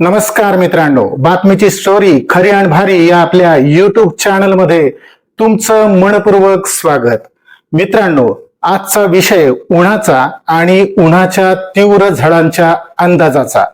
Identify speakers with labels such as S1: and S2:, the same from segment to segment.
S1: नमस्कार मित्रांनो बातमीची स्टोरी खरी आणि भारी या आपल्या युट्यूब चॅनलमध्ये तुमचं मनपूर्वक स्वागत. मित्रांनो आजचा विषय उन्हाचा आणि उन्हाच्या तीव्र झडांच्या अंदाजाचा.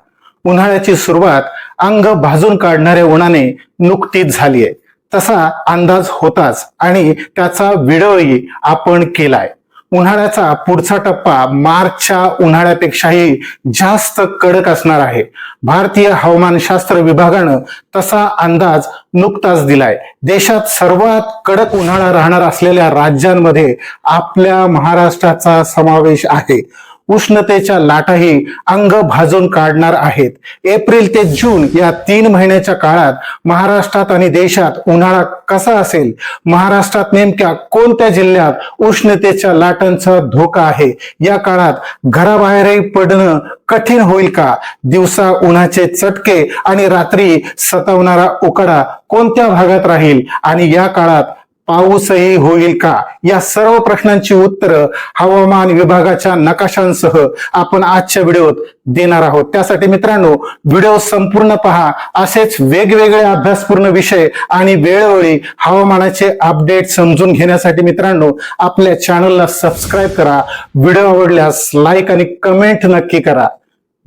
S1: उन्हाळ्याची सुरुवात अंग भाजून काढणाऱ्या उन्हाने नुकतीच झालीय. तसा अंदाज होताच आणि त्याचा व्हिडिओही आपण केलाय. उन्हाळ्याचा पुढचा टप्पा मार्चच्या उन्हाळ्यापेक्षाही जास्त कडक असणार आहे. भारतीय हवामानशास्त्र विभागानं तसा अंदाज नुकताच दिलाय. देशात सर्वात कडक उन्हाळा राहणार असलेल्या राज्यांमध्ये आपल्या महाराष्ट्राचा समावेश आहे. उष्णतेच्या लाटाही अंग भाजून काढणार आहेत. एप्रिल ते जून या तीन महिन्याच्या काळात महाराष्ट्रात आणि देशात उन्हाळा कसा असेल? महाराष्ट्रात नेमक्या कोणत्या जिल्ह्यात उष्णतेच्या लाटांचा धोका आहे? या काळात घराबाहेरही पडणं कठीण होईल का? दिवसा उन्हाचे चटके आणि रात्री सतावणारा उकडा कोणत्या भागात राहील? आणि या काळात पाऊसही होईल का? या सर्व प्रश्नांची उत्तरं हवामान विभागाच्या नकाशांसह आपण आजच्या व्हिडिओत देणार आहोत. त्यासाठी मित्रांनो व्हिडिओ संपूर्ण पहा. असेच वेगवेगळे अभ्यासपूर्ण विषय आणि वेळोवेळी हवामानाचे अपडेट समजून घेण्यासाठी मित्रांनो आपल्या चॅनलला सबस्क्राईब करा. व्हिडिओ आवडल्यास लाईक आणि कमेंट नक्की करा.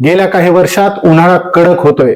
S1: गेल्या काही वर्षात उन्हाळा कडक होतोय.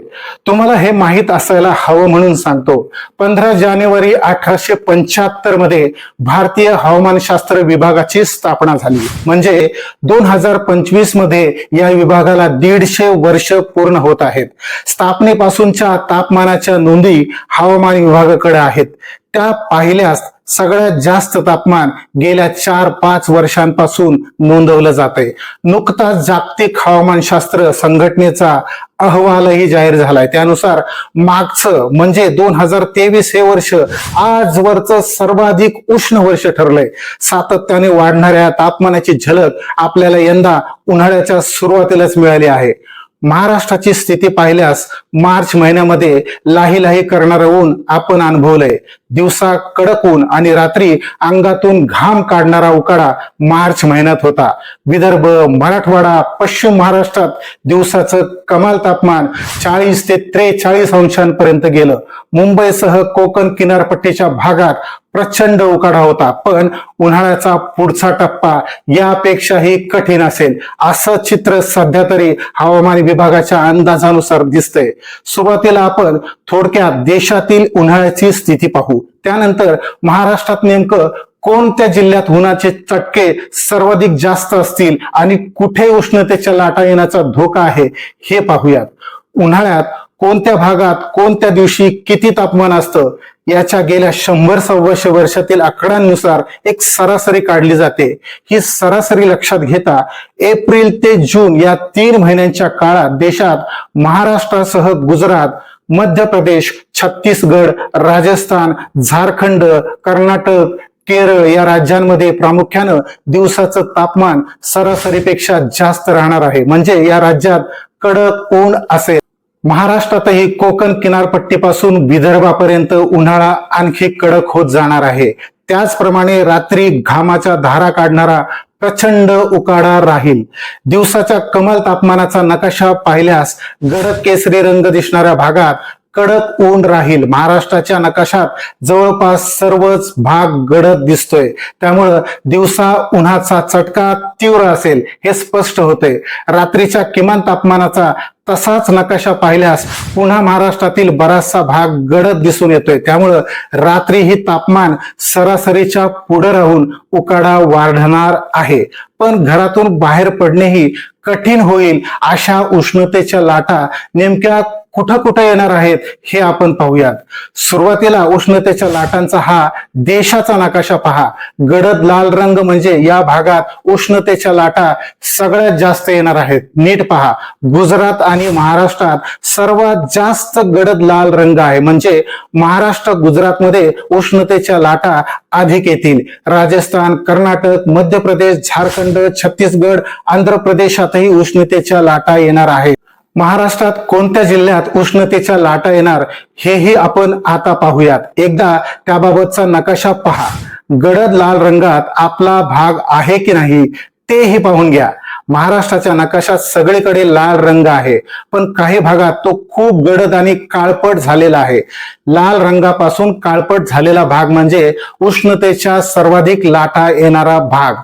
S1: तुम्हाला हे माहीत असायला हवं म्हणून सांगतो. पंधरा जानेवारी अठराशे पंच्याहत्तरमध्ये भारतीय हवामानशास्त्र विभागाची स्थापना झाली. म्हणजे दोन हजार पंचवीसमध्ये या विभागाला दीडशे वर्ष पूर्ण होत आहेत. स्थापनेपासूनच्या तापमानाच्या नोंदी हवामान विभागाकडे आहेत. त्या पाहिल्यास सगळ्यात जास्त तापमान गेल्या चार पाच वर्षांपासून नोंदवलं जातंय. नुकताच जागतिक हवामानशास्त्र संघटनेचा अहवालही जाहीर झालाय. त्यानुसार मागचं म्हणजे दोन हजार तेवीस हे वर्ष आजवरचं सर्वाधिक उष्ण वर्ष ठरलंय. सातत्याने वाढणाऱ्या तापमानाची झलक आपल्याला यंदा उन्हाळ्याच्या सुरुवातीलाच मिळाली आहे. महाराष्ट्राची स्थिती पाहिल्यास मार्च महिन्यामध्ये लाही लाही करणारं ऊन आपण अनुभवलंय. दिवसा कडक ऊन आणि रात्री अंगातून घाम काढणारा उकाडा मार्च महिन्यात होता. विदर्भ मराठवाडा पश्चिम महाराष्ट्रात दिवसाचं कमाल तापमान चाळीस ते त्रेचाळीस अंशांपर्यंत गेलं. मुंबईसह कोकण किनारपट्टीच्या भागात प्रचंड उकाडा होता. पण उन्हाळ्याचा पुढचा टप्पा यापेक्षाही कठीण असेल. असं चित्र सध्या तरी हवामान विभागाच्या अंदाजानुसार दिसतंय. सुरुवातीला आपण थोडक्यात देशातील उन्हाळ्याची स्थिती पाहू. त्यानंतर महाराष्ट्रात नेमकं कोणत्या जिल्ह्यात उन्हाचे चटके सर्वाधिक जास्त असतील आणि कुठे उष्णतेच्या लाटा येण्याचा धोका आहे हे पाहूयात. उन्हाळ्यात कोणत्या भागात कोणत्या दिवशी किती तापमान असतं याच्या गेल्या शंभर सव्वाशे वर्षातील आकड्यांनुसार एक सरासरी काढली जाते. ही सरासरी लक्षात घेता एप्रिल ते जून या तीन महिन्यांच्या काळात देशात महाराष्ट्रासह गुजरात मध्य प्रदेश छत्तीसगड राजस्थान झारखंड कर्नाटक केरळ या राज्यांमध्ये प्रामुख्यानं दिवसाचं तापमान सरासरीपेक्षा जास्त राहणार आहे. म्हणजे या राज्यात कडक ऊन असेल. महाराष्ट्रातही कोकण किनारपट्टीपासून विदर्भापर्यंत उन्हाळा आणखी कडक होत जाणार आहे. त्याचप्रमाणे रात्री घामाच्या धारा काढणारा प्रचंड उकाडा राहील. दिवसाच्या कमाल तापमानाचा नकाशा पाहिल्यास गडद केसरी रंग दिसणाऱ्या भागात कडक ऊन राहील. महाराष्ट्राच्या नकाशात जवळपास सर्वच भाग गडद दिसतोय. त्यामुळं दिवसा उन्हाचा चटका तीव्र असेल हे स्पष्ट होते रात्रीच्या किमान तापमानाचा तसाच नकाशा पाहिल्यास पुन्हा महाराष्ट्रातील बराचसा भाग गडद दिसून येतोय. त्यामुळं रात्री ही तापमान सरासरीच्या पुढे राहून उकाडा वाढणार आहे. पण घरातून बाहेर पडणेही कठीण होईल अशा उष्णतेच्या लाटा नेमक्या कुठं कुठं येणार आहेत हे आपण पाहूयात. सुरुवातीला उष्णतेच्या लाटांचा हा देशाचा नकाशा पहा. गडद लाल रंग म्हणजे या भागात उष्णतेच्या लाटा सगळ्यात जास्त येणार आहेत. नीट पहा. गुजरात आणि महाराष्ट्रात सर्वात जास्त गडद लाल रंग आहे. म्हणजे महाराष्ट्र गुजरातमध्ये उष्णतेच्या लाटा अधिक येतील. राजस्थान कर्नाटक मध्य प्रदेश झारखंड छत्तीसगड आंध्र प्रदेशातही उष्णतेच्या लाटा येणार आहेत. महाराष्ट्रात कोणत्या जिल्ह्यात उष्णतेच्या लाटा येणार हेही आपण आता पाहूयात. एकदा त्याबाबतचा नकाशा पहा. गडद लाल रंगात आपला भाग आहे की नाही तेही पाहून घ्या. महाराष्ट्राच्या नकाशात सगळीकडे लाल रंग आहे पण काही भागात तो खूप गडद आणि काळपट झालेला आहे. लाल रंगापासून काळपट झालेला भाग म्हणजे उष्णतेच्या सर्वाधिक लाटा येणारा भाग.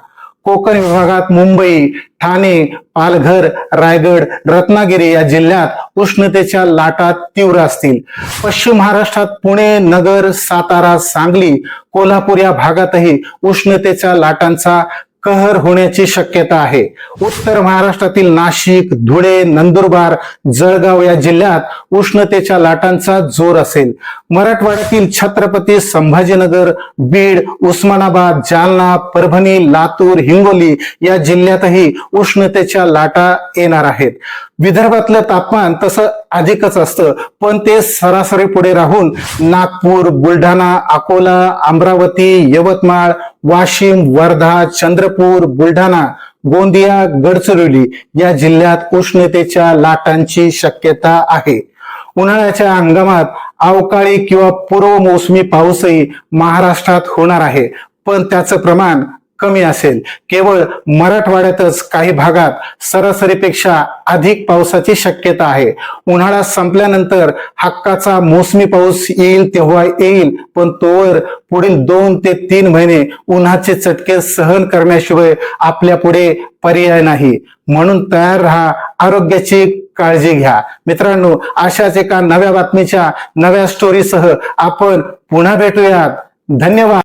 S1: कोकण विभागात मुंबई ठाणे पालघर रायगड रत्नागिरी या जिल्ह्यात उष्णतेच्या लाटा तीव्र असतील. पश्चिम महाराष्ट्रात पुणे नगर सातारा सांगली कोल्हापूर या भागातही उष्णतेच्या लाटांचा कहर होण्याची शक्यता आहे. उत्तर महाराष्ट्रातील नाशिक धुळे नंदुरबार जळगाव या जिल्ह्यात उष्णतेच्या लाटांचा जोर असेल. मराठवाड्यातील छत्रपती संभाजीनगर बीड उस्मानाबाद जालना परभणी लातूर हिंगोली या जिल्ह्यातही उष्णतेच्या लाटा येणार आहेत. विदर्भातलं तापमान तसं अधिकच असतं पण ते सरासरी पुढे राहून नागपूर बुलढाणा अकोला अमरावती यवतमाळ वाशिम वर्धा चंद्रपूर बुलढाणा गोंदिया गडचिरोली या जिल्ह्यात उष्णतेच्या लाटांची शक्यता आहे. उन्हाळ्याच्या हंगामात अवकाळी किंवा पूर्व मोसमी पाऊसही महाराष्ट्रात होणार आहे. पण त्याचं प्रमाण कमी असेल. केवळ मराठवाड्यातच काही भागात सरासरीपेक्षा अधिक पावसाची शक्यता आहे. उन्हाळा संपल्यानंतर हक्काचा मोसमी पाऊस येईल तेव्हा येईल पण तोवर पुढील दोन ते तीन महिने उन्हाचे चटके सहन करण्याशिवाय आपल्या पुढे पर्याय नाही. म्हणून तयार राहा आरोग्याची काळजी घ्या. मित्रांनो अशाच एका नव्या बातमीच्या नव्या स्टोरीसह आपण पुन्हा भेटूयात. धन्यवाद.